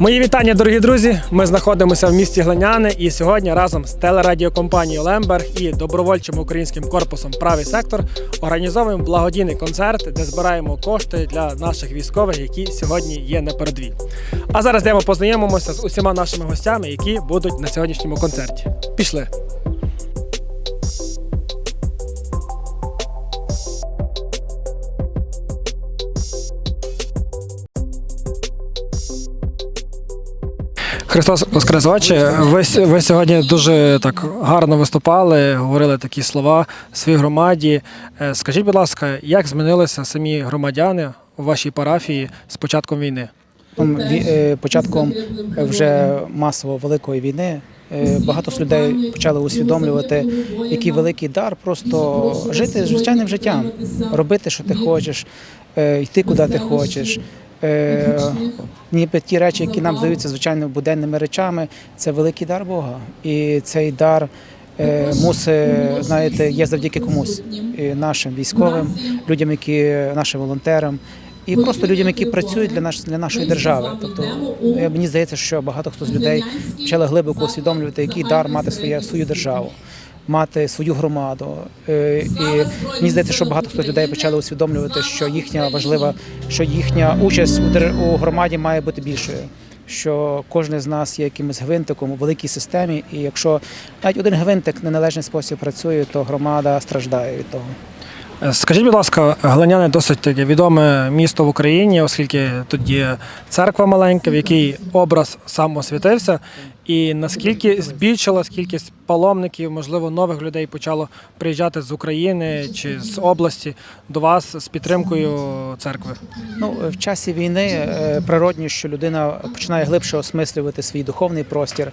Мої вітання, дорогі друзі. Ми знаходимося в місті Гланяни, і сьогодні разом з телерадіокомпанією Лемберг і добровольчим українським корпусом Правий сектор організовуємо благодійний концерт, де збираємо кошти для наших військових, які сьогодні є на передовій. А зараз йдемо познайомимося з усіма нашими гостями, які будуть на сьогоднішньому концерті. Пішли. Христос Воскрес Отче, ви, ви сьогодні дуже так гарно виступали, говорили такі слова своїй громаді. Е, Скажіть, будь ласка, як змінилися самі громадяни у вашій парафії з початком війни? Ві- е, Початком вже масово великої війни е, багато людей почали усвідомлювати, який великий дар просто жити звичайним життям, робити, що ти хочеш, йти куди ти хочеш. Е, Ніби ті речі, які нам здаються звичайно буденними речами, це великий дар Бога. І цей дар е, мусить, знаєте, є завдяки комусь І нашим військовим, людям, які нашим волонтерам. І просто людям, які працюють для наш для нашої держави. Тобто е, мені здається, що багато хто з людей почали глибоко усвідомлювати, який дар мати своє свою державу, мати свою громаду. Е, І мені здається, що багато хто людей почали усвідомлювати, що їхня важлива, що їхня участь у громаді має бути більшою. Що кожен з нас є якимось гвинтиком у великій системі, і якщо навіть один гвинтик в неналежний спосіб працює, то громада страждає від того. Е, Скажіть, будь ласка, Глиняне досить таке відоме місто в Україні, оскільки тут є церква маленька, в якій образ сам освітився. І наскільки збільшилась кількість паломників, можливо, нових людей почало приїжджати з України чи з області до вас з підтримкою церкви? Ну, в часі війни е, природні, що людина починає глибше осмислювати свій духовний простір.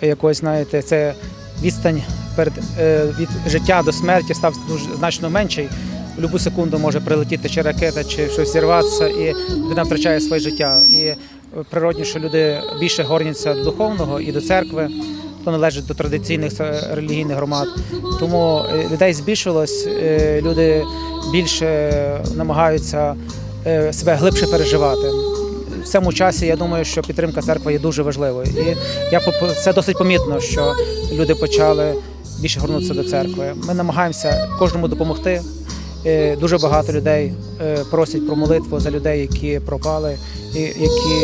Якось, знаєте, це відстань перед е, від життя до смерті став дуже значно менший. В будь-яку секунду може прилетіти чи ракета, чи щось зірватися, і людина втрачає своє життя. І природні, що люди більше горняться до духовного і до церкви, хто належить до традиційних релігійних громад. Тому е, людей збільшилось, е, люди більше намагаються себе глибше переживати. В цьому часі я думаю, що підтримка церкви є дуже важливою. І я це досить помітно, що люди почали більше горнутися до церкви. Ми намагаємося кожному допомогти. Е, Дуже багато людей е, просять про молитву за людей, які пропали, які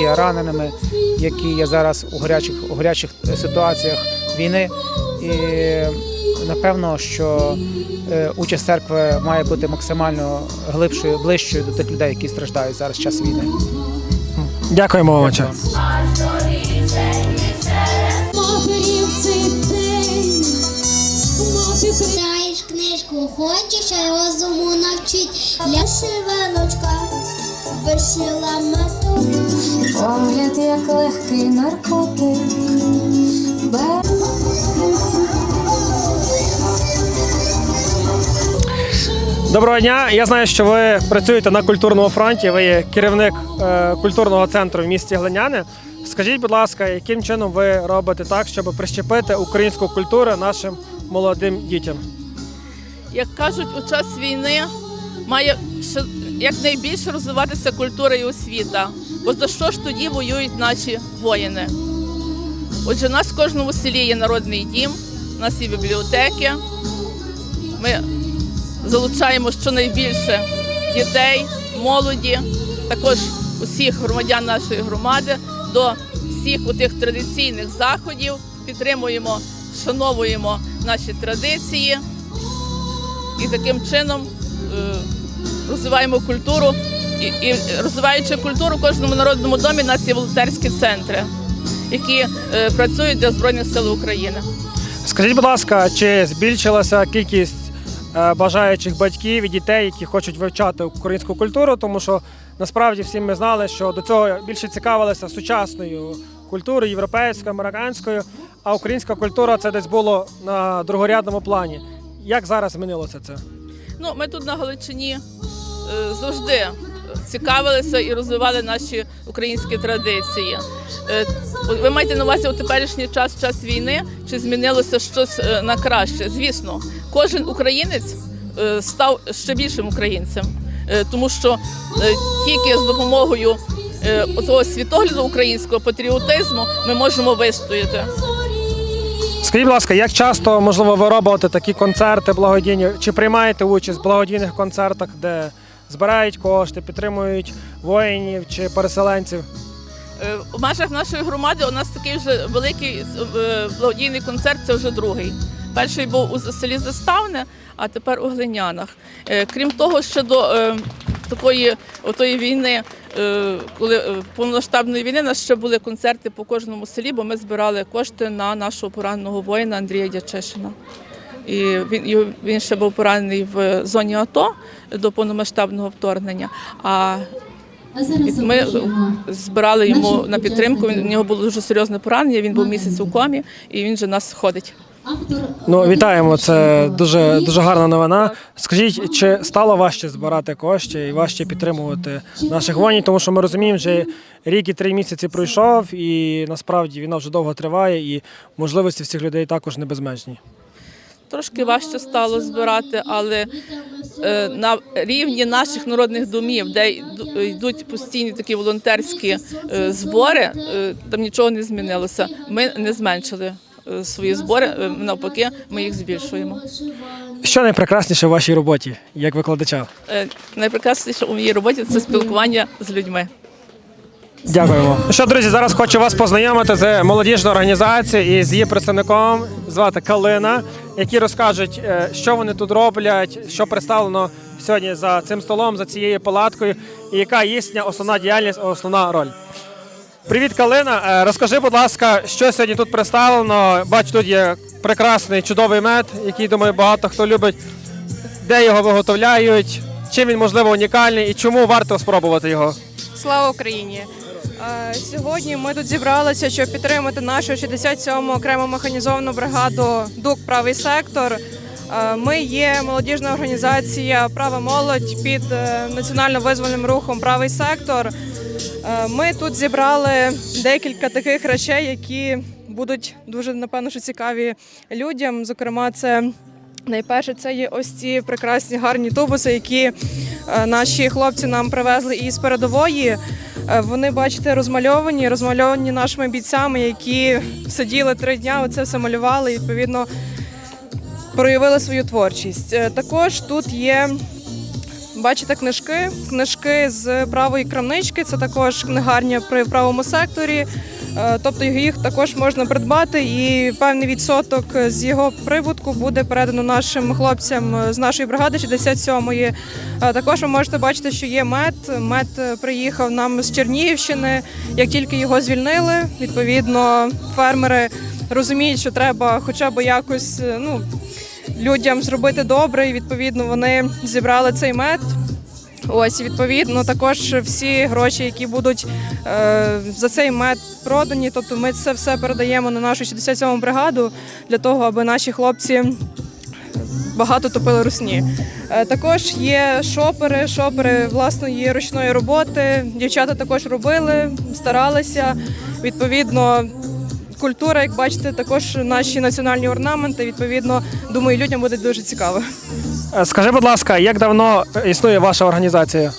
є раненими, які є зараз у гарячих, у гарячих ситуаціях війни. І напевно, що е, участь церкви має бути максимально глибшою, ближчою до тих людей, які страждають зараз в час війни. Дякуємо вам. Читаєш книжку, хочеш, розуму навчить. Для шиваночка вишила мату. погляд, як легкий наркотик. Доброго дня. Я знаю, що ви працюєте на культурному фронті. Ви є керівник е, культурного центру в місті Глиняне. Скажіть, будь ласка, яким чином ви робите так, щоб прищепити українську культуру нашим молодим дітям? як кажуть, у час війни має якнайбільше розвиватися культура і освіта. Бо за що ж тоді воюють наші воїни? Отже, у нас в кожному селі є народний дім, у нас є бібліотеки. Ми залучаємо щонайбільше дітей, молоді, також усіх громадян нашої громади до всіх у тих традиційних заходів. Підтримуємо, вшановуємо наші традиції і таким чином е, розвиваємо культуру. І, і розвиваючи культуру, в кожному народному домі у нас є волонтерські центри, які е, працюють для Збройних сил України. Скажіть, будь ласка, чи збільшилася кількість бажаючих батьків і дітей, які хочуть вивчати українську культуру, тому що насправді всі ми знали, що до цього більше цікавилися сучасною культурою, європейською, американською, а українська культура це десь було на другорядному плані. Як зараз змінилося це? Ну, ми тут на Галичині е, завжди цікавилися і розвивали наші українські традиції. Е, Ви маєте на увазі у теперішній час, час війни, чи змінилося щось е, на краще? Звісно, кожен українець е, став ще більшим українцем, тому що тільки з допомогою того світогляду українського патріотизму ми можемо вистояти. Скажіть, будь ласка, як часто можливо ви робите такі концерти благодійні? Чи приймаєте участь в благодійних концертах, де збирають кошти, підтримують воїнів чи переселенців? Е, У межах нашої громади у нас такий вже великий е, благодійний концерт, це вже другий. Перший був у селі Заставне, а тепер у Глинянах. Е, Крім того, ще до е, такої отої війни, е, коли е, повномасштабної війни, у нас ще були концерти по кожному селі, бо ми збирали кошти на нашого пораненого воїна Андрія Дячишина. І він, він ще був поранений в зоні АТО до повномасштабного вторгнення. А ми збирали йому на підтримку. Він- У нього було дуже серйозне поранення. Він був місяць у комі, і він же нас ходить. Ну, вітаємо, це дуже, дуже гарна новина. Скажіть, чи стало важче збирати кошти і важче підтримувати наших воїнів? Тому що ми розуміємо, що рік і три місяці пройшов, і насправді війна вже довго триває, і можливості всіх людей також не безмежні. Трошки важче стало збирати, але е, на рівні наших народних домів, де йдуть постійні такі волонтерські е, збори, е, там нічого не змінилося. Ми не зменшили свої збори, навпаки, ми їх збільшуємо. Що найпрекрасніше в вашій роботі як викладача? Найпрекрасніше у моїй роботі це спілкування з людьми. Дякуємо. Що, друзі, зараз хочу вас познайомити з молодіжною організацією і з її представником звати Калина, які розкажуть, е, що вони тут роблять, що представлено сьогодні за цим столом, за цією палаткою, і яка їхня основна діяльність, основна роль. Привіт, Калина. Е, Розкажи, будь ласка, що сьогодні тут представлено. Бачу, тут є прекрасний чудовий мед, який думаю, багато хто любить. Де його виготовляють, чим він можливо унікальний і чому варто спробувати його. Слава Україні! Сьогодні ми тут зібралися, щоб підтримати нашу 67-му окрему механізовану бригаду ДУК Правий сектор. Ми є молодіжна організація Права молодь під е, національно-визвольним рухом Правий сектор. Ми тут зібрали декілька таких речей, які будуть дуже напевно що цікаві людям. Зокрема, це найперше це є ось ці прекрасні гарні тубуси, які е, наші хлопці нам привезли із передової. Е, Вони, бачите, розмальовані, розмальовані нашими бійцями, які сиділи три дня, оце все малювали і відповідно проявили свою творчість. Е, Також тут є. Бачите книжки, книжки з правої крамнички. Це також книгарня при правому секторі. Е, Тобто їх також можна придбати, і певний відсоток з його прибутку буде передано нашим хлопцям з нашої бригади 67-ї. Е, Також ви можете бачити, що є мед. Мед приїхав нам з Чернігівщини. Як тільки його звільнили, відповідно фермери розуміють, що треба хоча б якось е, ну, людям зробити добре, і відповідно вони зібрали цей мед. Ось відповідно також всі гроші, які будуть е, за цей мед продані. Тобто ми це все передаємо на нашу 67-му бригаду для того, аби наші хлопці багато топили русні. Е, також є шопери, шопери власної ручної роботи. Дівчата також робили, старалися. Відповідно, культура, як бачите, також наші національні орнаменти. Відповідно, думаю, людям буде дуже цікаво. Е, Скажи, будь ласка, як давно існує ваша організація?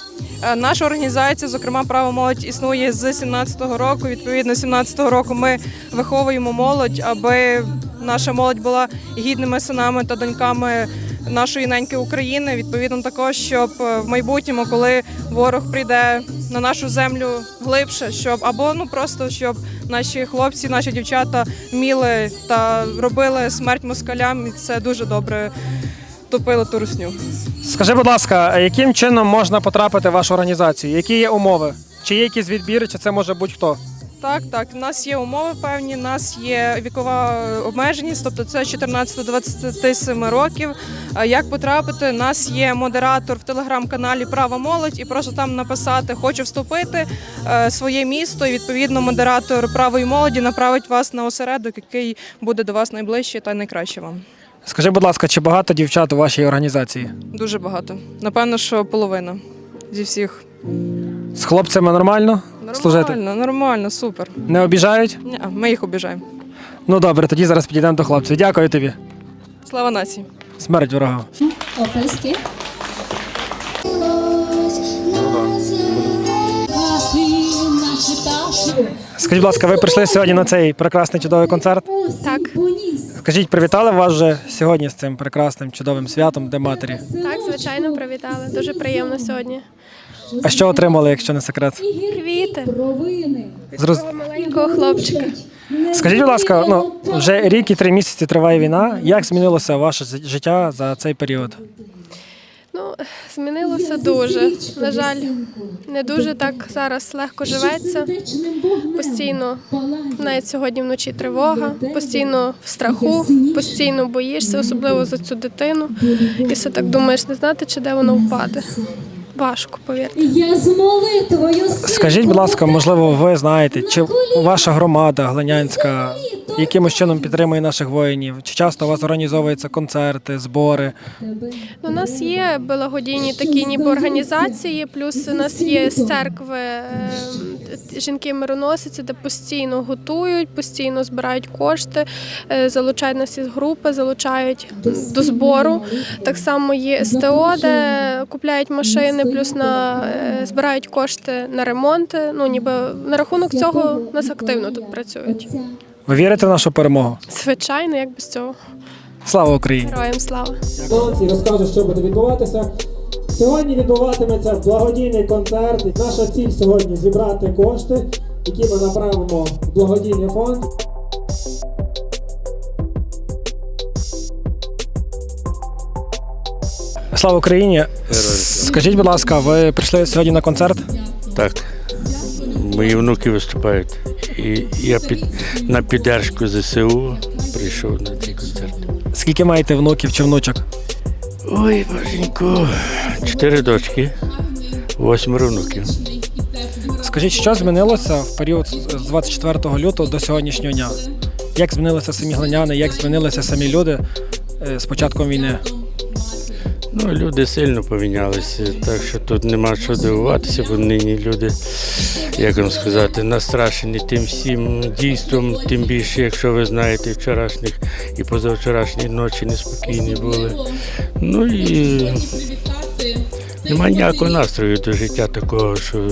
Е, Наша організація, зокрема, право молодь, існує з 17-го року. Відповідно, 17-го року ми виховуємо молодь, аби наша молодь була гідними синами та доньками нашої неньки України. Відповідно, також, щоб е, в майбутньому, коли ворог прийде на нашу землю глибше, щоб або ну просто щоб наші хлопці, наші дівчата вміли та робили смерть москалям, і це дуже добре топило ту русню. Скажи, будь ласка, яким чином можна потрапити в вашу організацію? Які є умови? Чи є якісь відбіри, чи це може будь-хто? Так, так. У нас є умови певні, у нас є вікова е, обмеженість, тобто це 14 до 27 років. Як потрапити? У нас є модератор в телеграм-каналі Права молодь, і просто там написати Хочу вступити е, своє місто. І відповідно модератор правої молоді направить вас на осередок, який буде до вас найближче та найкраще вам. Скажи, будь ласка, чи багато дівчат у вашій організації? Дуже багато. Напевно, що половина зі всіх. З хлопцями нормально, служити? Нормально, нормально, супер. Не обіжають? Ні, ми їх обіжаємо. Ну добре, тоді зараз підійдемо до хлопців. Дякую тобі. Слава нації! Смерть ворогам. Оплески. Скажіть, будь ласка, ви прийшли сьогодні на цей прекрасний чудовий концерт. Так, Скажіть, привітали вас вже сьогодні з цим прекрасним чудовим святом День матері. так, звичайно, привітали. Дуже приємно сьогодні. А що отримали, якщо не секрет? Квіти Зроз... маленького хлопчика. Скажіть, будь ласка, ну вже рік і три місяці триває війна. Як змінилося ваше життя за цей період? Ну, змінилося дуже. На жаль, не дуже так зараз легко живеться. Постійно, навіть сьогодні вночі тривога, постійно в страху, постійно боїшся, особливо за цю дитину. І все так думаєш, не знати, чи де воно впаде. Важко, повірте. Скажіть, будь ласка, можливо, ви знаєте, чи ваша громада Глинянська якимось чином підтримує наших воїнів? Чи часто у вас організовуються концерти, збори? Ну, У нас є благодійні такі ніби організації, плюс у нас є з церкви е, жінки-мироносиці, де постійно готують, постійно збирають кошти, е, залучають нас із групи, залучають до збору. Так само є СТО, де купляють машини, плюс на е, збирають кошти на ремонти. Ну ніби на рахунок цього нас активно тут працюють. Ви вірите в нашу перемогу? Звичайно, як без цього. Слава Україні! Героям слава! і розкаже, що буде відбуватися. Сьогодні відбуватиметься благодійний концерт. Наша ціль сьогодні зібрати кошти, які ми направимо в благодійний фонд. Слава Україні! Скажіть, будь ласка, ви прийшли сьогодні на концерт? Так. Мої внуки виступають. І я під, на піддержку ЗСУ прийшов на цей концерт. Скільки маєте внуків чи внучок? Ой, боженько, чотири дочки, восьмеро внуків. Скажіть, що змінилося в період з 24 лютого до сьогоднішнього дня? Як змінилися самі глиняни, як змінилися самі люди е, з початком війни? Ну, люди сильно помінялися, так що тут нема що дивуватися, бо нині люди, як вам сказати, настрашені тим всім дійством, тим більше, якщо ви знаєте, вчорашніх і позавчорашні ночі неспокійні були. Ну і немає ніякого настрою до життя такого, що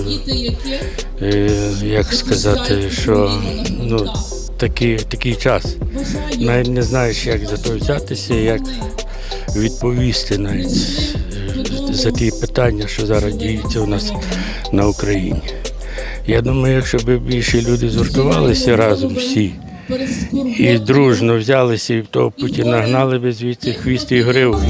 е, як сказати, що ну, такий, такий час. Навіть не знаєш, як за то взятися, як відповісти навіть е, за ті питання, що зараз діються у нас на Україні. Я думаю, якщо б більше люди згуртувалися разом всі і дружно взялися і того Путіна гнали би звідси хвіст і гриву